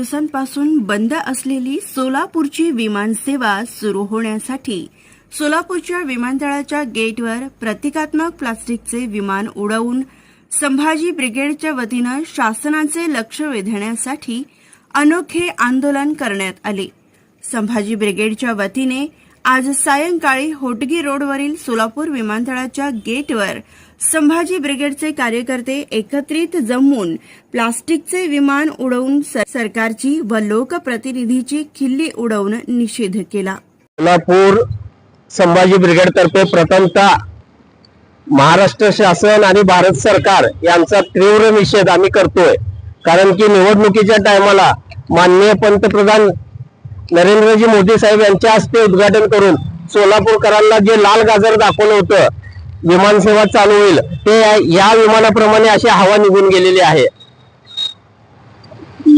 दिवसांपासून बंद असलेली सोलापूरची विमानसेवा सुरू होण्यासाठी सोलापूरच्या विमानतळाच्या गेटवर प्रतिकात्मक प्लास्टिकचे विमान उडवून संभाजी ब्रिगेडच्या वतीनं शासनाचे लक्ष वेधण्यासाठी अनोखे आंदोलन करण्यात आले. संभाजी ब्रिगेडच्या वतीने आज सायंकाळी होटगी रोडवरील सोलापूर विमानतळाच्या गेटवर संभाजी ब्रिगेडचे कार्यकर्ते एकत्रित जमून प्लास्टिकचे विमान उडवून सरकारची व लोकप्रतिनिधीची खिल्ली उडवून निषेध केला. सोलापूर संभाजी ब्रिगेड तर्फे प्रथमतः महाराष्ट्र शासन आणि भारत सरकार यांचा तीव्र निषेध आम्ही करतोय. कारण की निवडणुकीच्या टायमाला माननीय पंतप्रधान नरेंद्रजी मोदी साहेब यांच्या हस्ते उद्घाटन करून सोलापूरकरांना जे लाल गाजर दाखवलं होतं विमानसेवा चालू होईल ते या विमानाप्रमाणे अशी हवा निघून गेलेली आहे.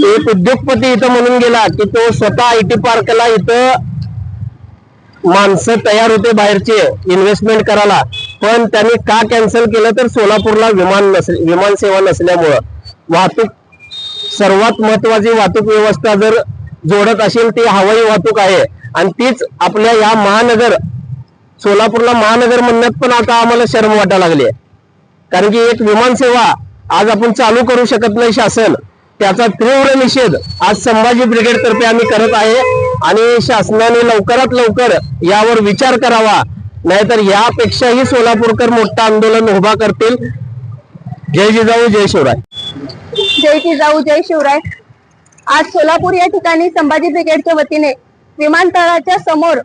एक उद्योगपती इथं म्हणून गेला की तो स्वतः आय टी पार्कला इथं माणसं तयार होते बाहेरचे इन्व्हेस्टमेंट करायला. पण त्यांनी का कॅन्सल केलं तर सोलापूरला विमान नसले विमान सेवा नसल्यामुळं. वाहतूक सर्वात महत्वाची वाहतूक व्यवस्था जर जोडत असेल ती हवाई वाहतूक आहे. आणि तीच आपल्या या महानगर सोलापूरला महानगर म्हणण्यात पण आता आम्हाला शर्म वाटायला लागली आहे. कारण की एक विमान सेवा आज आपण चालू करू शकत नाही शासन. त्याचा तीव्र निषेध आज संभाजी ब्रिगेड तर्फे आम्ही करत आहे. आणि शासनाने लवकरात लवकर यावर विचार करावा. नाहीतर यापेक्षाही सोलापूरकर मोठं आंदोलन उभा करतील. जय जिजाऊ जय शिवराय. जय जिजाऊ जय शिवराय. आज सोलापूर या ठिकाणी संभाजी ब्रिगेडच्या वतीने विमानतळाच्या समोर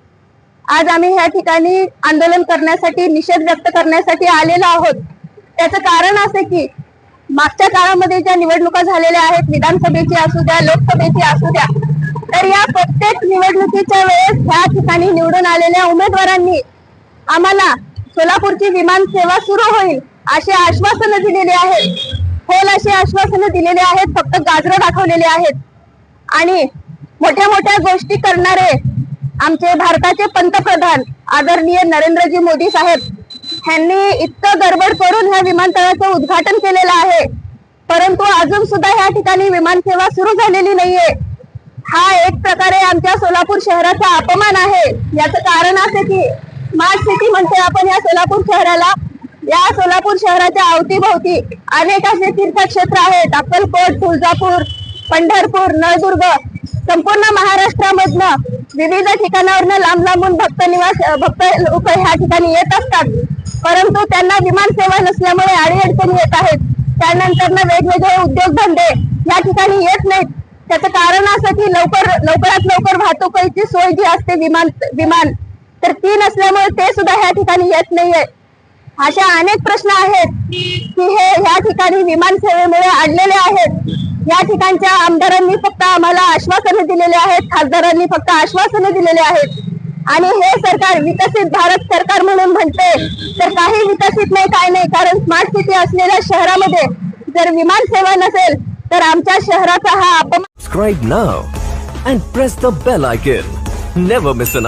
आज आम्ही ह्या ठिकाणी आंदोलन करण्यासाठी निषेध व्यक्त करण्यासाठी आलेलो आहोत. त्याचं कारण असे की मागच्या काळामध्ये ज्या निवडणुका झालेल्या आहेत विधानसभेची असू द्या लोकसभेची असू द्या तर या प्रत्येक निवडणुकीच्या वेळेस ह्या ठिकाणी निवडून आलेल्या उमेदवारांनी आम्हाला सोलापूरची विमान सेवा सुरू होईल अशी आश्वासनं दिलेली आहेत. खोल अशी आश्वासनं दिलेली आहेत फक्त गाजरं दाखवलेले आहेत. आणि मोठ्या मोठ्या गोष्टी करणारे आमचे भारताचे पंतप्रधान आदरणीय नरेंद्रजी मोदी साहेब ह्यांनी इतकं गडबड करून ह्या विमानतळाचं उद्घाटन केलेलं आहे. परंतु अजून सुद्धा ह्या ठिकाणी विमान सेवा सुरू झालेली नाहीये. हा एक प्रकारे आमच्या सोलापूर शहराचा अपमान आहे. याचं कारण असे की स्मार्ट सिटी म्हणते आपण या सोलापूर शहराला. या सोलापूर शहराच्या अवतीभोवती अनेक असे तीर्थक्षेत्र आहेत. अक्कलकोट तुळजापूर पंढरपूर नळदुर्ग संपूर्ण महाराष्ट्रामधनं विविध ठिकाणावरनं लांब लांबून भक्त निवास भक्त लोक ह्या ठिकाणी येत असतात. परंतु त्यांना विमान सेवा नसल्यामुळे अडीअडचणी येत आहेत. त्यानंतर वेगवेगळे उद्योगधंदे या ठिकाणी येत नाहीत. त्याचं कारण असं की लवकर लवकरात लवकर वाहतुकीची सोय जी असते विमान विमान तर ती नसल्यामुळे ते सुद्धा ह्या ठिकाणी येत नाहीये. अशा अनेक प्रश्न आहेत की हे या ठिकाणी विमान सेवेमुळे अडलेले आहेत. या ठिकाणच्या आमदारांनी फक्त आम्हाला आश्वासनं दिलेले आहेत खासदारांनी फक्त आश्वासनं दिलेले आहेत आणि हे सरकार विकसित भारत सरकार म्हणून म्हणते तर काही विकसित नाही काय नाही कारण स्मार्ट सिटी असलेल्या शहरामध्ये जर विमान सेवा नसेल तर आमच्या शहराचा हा अपमान Subscribe now and press the bell icon. Never miss an.